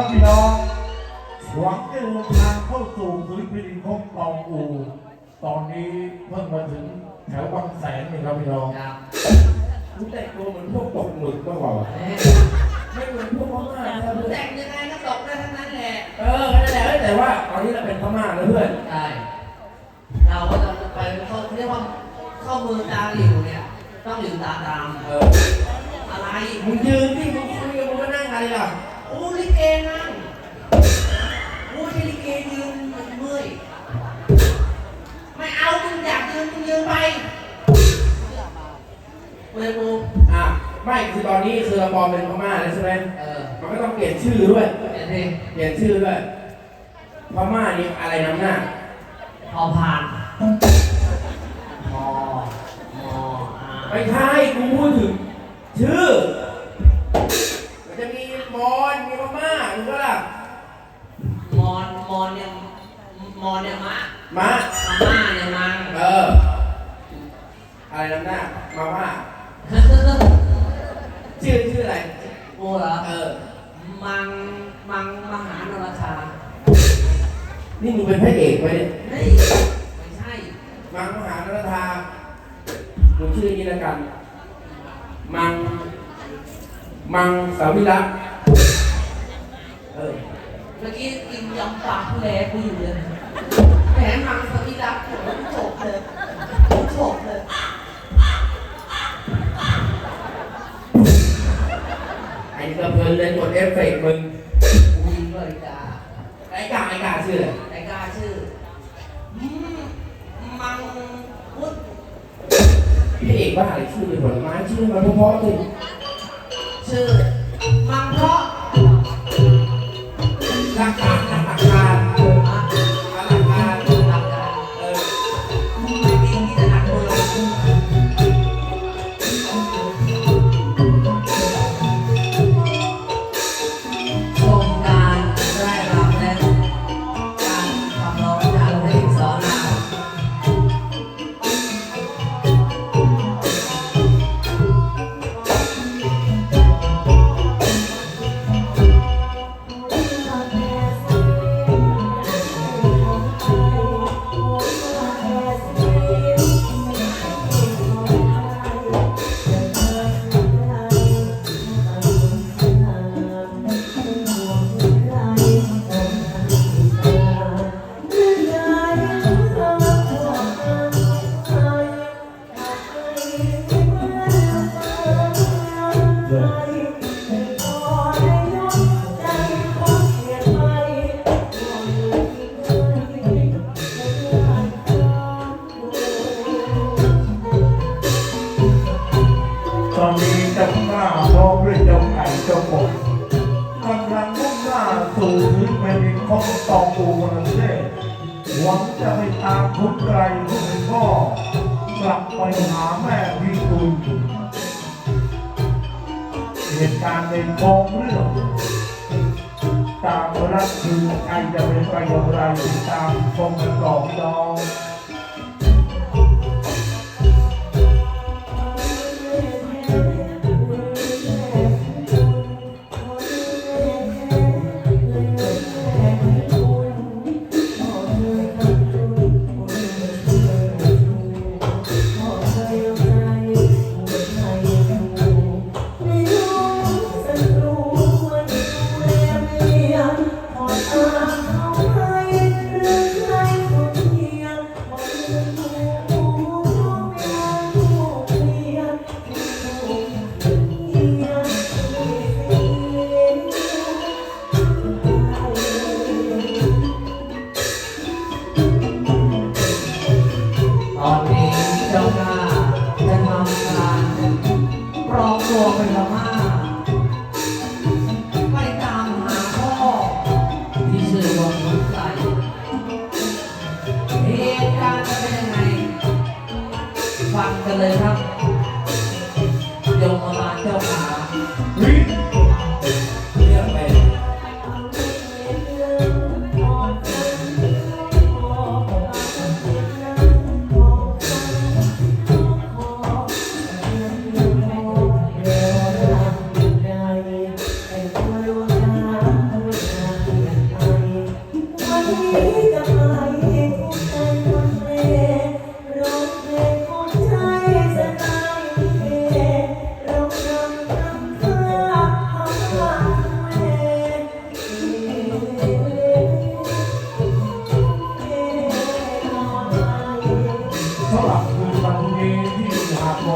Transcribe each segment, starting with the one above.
ครับพี่น้องหวังจะเดินทางเข้าสู่พื้นแผ่นดินของตองอูตอนนี้เพิ่งมาถึงแถวบางแสนนี่ครับพี่น้องครับรู้แต่งตัวเหมือนพวกตกหมึกบ้างเปล่าเอ๊ะไม่เหมือนพวกพม่าใช่ไหมแต่งยังไงก็ตกได้ทั้งนั้นแหละ เออนั่นแหละแต่ว่าตอนนี้เราเป็นพม่าแล้วเพื่อนใช่เราก็จะไปเขาเรียกว่าเข้าเมืองตาหลิวเนี่ยต้องหลิวตาตามเอออะไรมึงยืนที่มึงคุยกับมึงก็นั่งอะไรล่ะ โอ้ลิเกนั่งโอ้ยลิเกยืนเมื่อยไม่เอามึงอยากยืนมึงยืนไปเว้ยกูอะไม่คือตอนนี้คือเราปลอมเป็นพม่าแล้วใช่ไหมเออมันก็ต้องเปลี่ยนชื่อด้วย เดี๋ยวดิเปลี่ยนชื่อด้วยพม่านี่อะไรนำหน้าพอผ่านมอมออาไม่ใช่กูพูดถึงชื่อ มันจะมีมอญมีพม่าถูกปะล่ะมอนมอนเนี่ยมอนเนี่ยมะมะมาม่าเนี่ยมังเออ อะไรนำหน้ามาม่าชื่อชื่ออะไรกูเหรอเออ มังมังมหานรชานี่มึงเป็นพระเอกไหมเนี่ยเฮ้ยไม่ใช่ มังมหานรธาดูชื่อนี้แล้วกัน มัง มังสาวิระเออ เมื่อกี้กินยำปากผู้แลกูอยู่เลยแหมมังสวิรัตผมโฉกเลยผมโฉกเลยไอ้กระเพลินเลยกดเอฟเฟกต์มึงกูยิงเลยจ้าไอ้กาไอ้กาชื่ออะไรไอ้กล้าชื่ออืมมังพุทธพี่เอกบ้าอะไรชื่อเป็นผลไม้ชื่อมันเพราะๆสิชื่อ หลั เหตุการณ์ในกองเรื่องตามรักคือใครจะเป็นไปอย่างไรติดตามชมกันต่อพี่น้อง 了一趟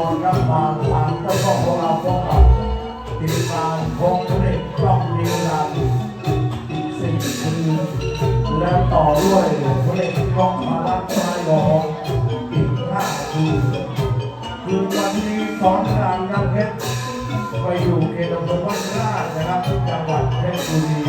อนรับมาทางเจ้าพ่อขอเราพบกับติดตามของเด็กกล้องนิรันดร์สิ่งคือแล้วต่อด้วยเด็กกล้องมารัชายหลอกอีกห้าคืนคือวันนี้สอนรามน้ำเพชรไปอยู่เขตอำเภอบ้านราชนะครับจังหวัดเพชรบุรี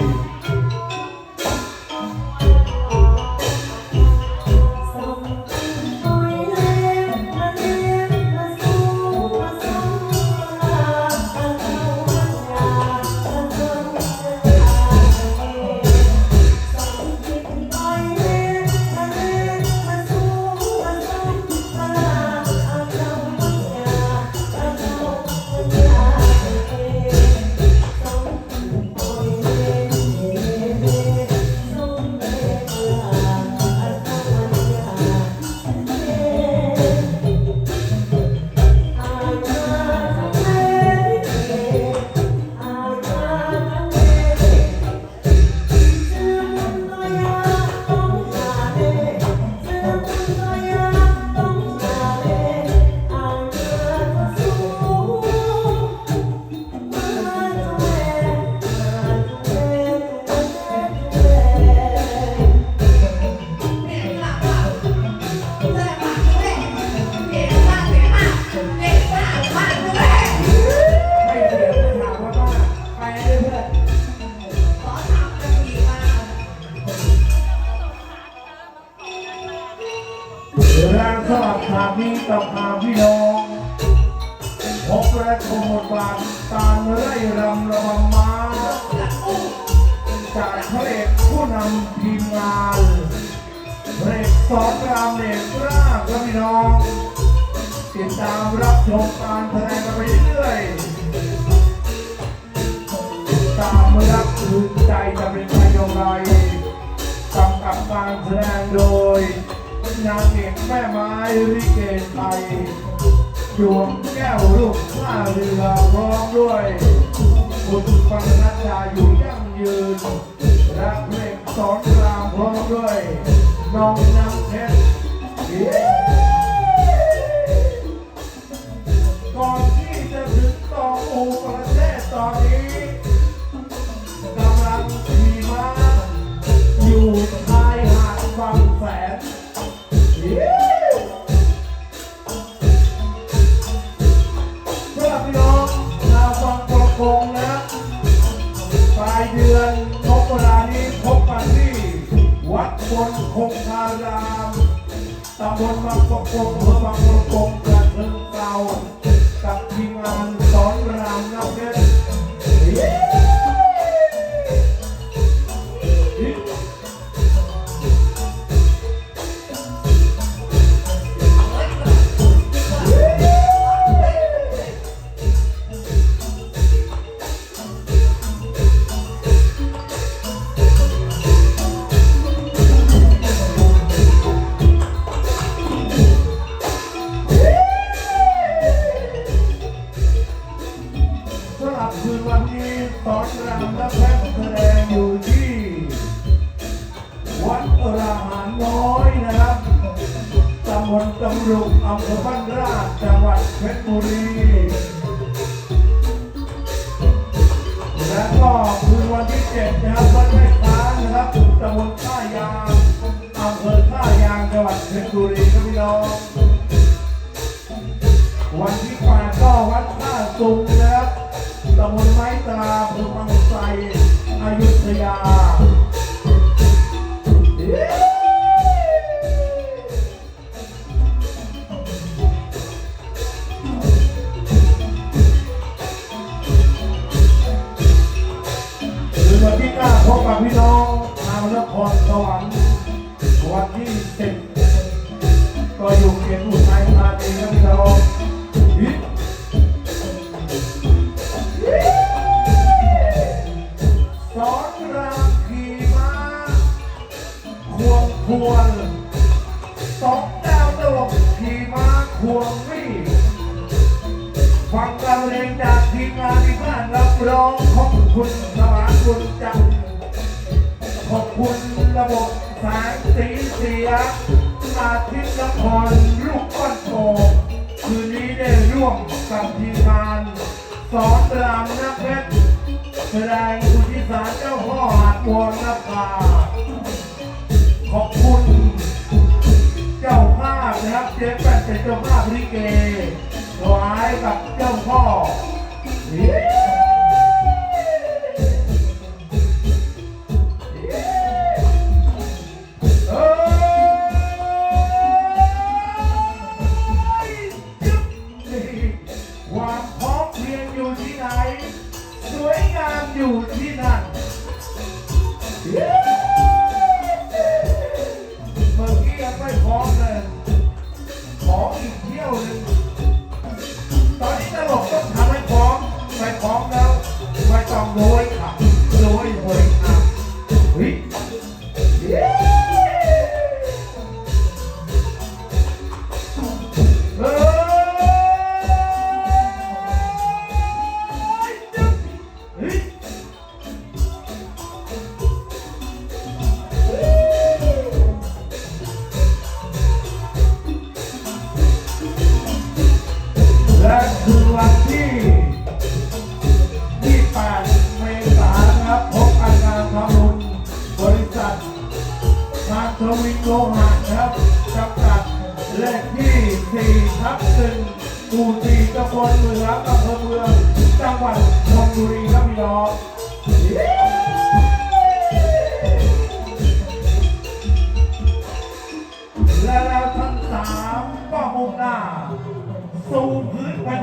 พระเอกผู้นำทีมงานพระเอกสอนรามเอกราชครับพี่น้องติดตามรับชมการแสดงไปเรื่อยตามรับคืนใจจะเป็นไปอย่างไรกำกับการแสดงโดย นางเอกแม่ไม้ลิเกไทยจวงแก้วลูกข้าเรือร้อมด้วย คุณฟังนัดดาอยู่ยั่งยืน และเพลงสอนรามพร้อมด้วยน้องน้ำเพชรก่อนที่จะถึงตองอูประเทศตอนนี้ เภอบางประกง บ้านราชจังหวัดเพชรบุรี และก็คืนวันที่เจ็ดนะครับวัดแม่ค้านะครับตำบลท่ายางอำเภอท่ายางจังหวัดเพชรบุรีครับพี่น้อง วันที่แปดก็วัดท่าสุงนะครับตำบลไม้ตราอำเภอบางไทรอยุธยา ระบบแสงสีเสียงอาทิตย์ละครลูกก้อนโตคืนนี้ได้ร่วมกับทีมงานสอนรามนักเพชรแสดงคุณทิสารเจ้าพ่อหาดวงนภาขอบคุณเจ้าภาพนะครับเจ๊แปนเป็นเจ้าภาพริเกถวายกับเจ้าพ่อ ทวิโกหะครับจำกัดเลขที่สี่ทับหนึ่งกูตีตะบนเมืองอำเภอเมืองจังหวัดชลบุรีครับพี่น้องและแล้วทั้งสามก็มุ่งหน้า สู่พื้นแผ่น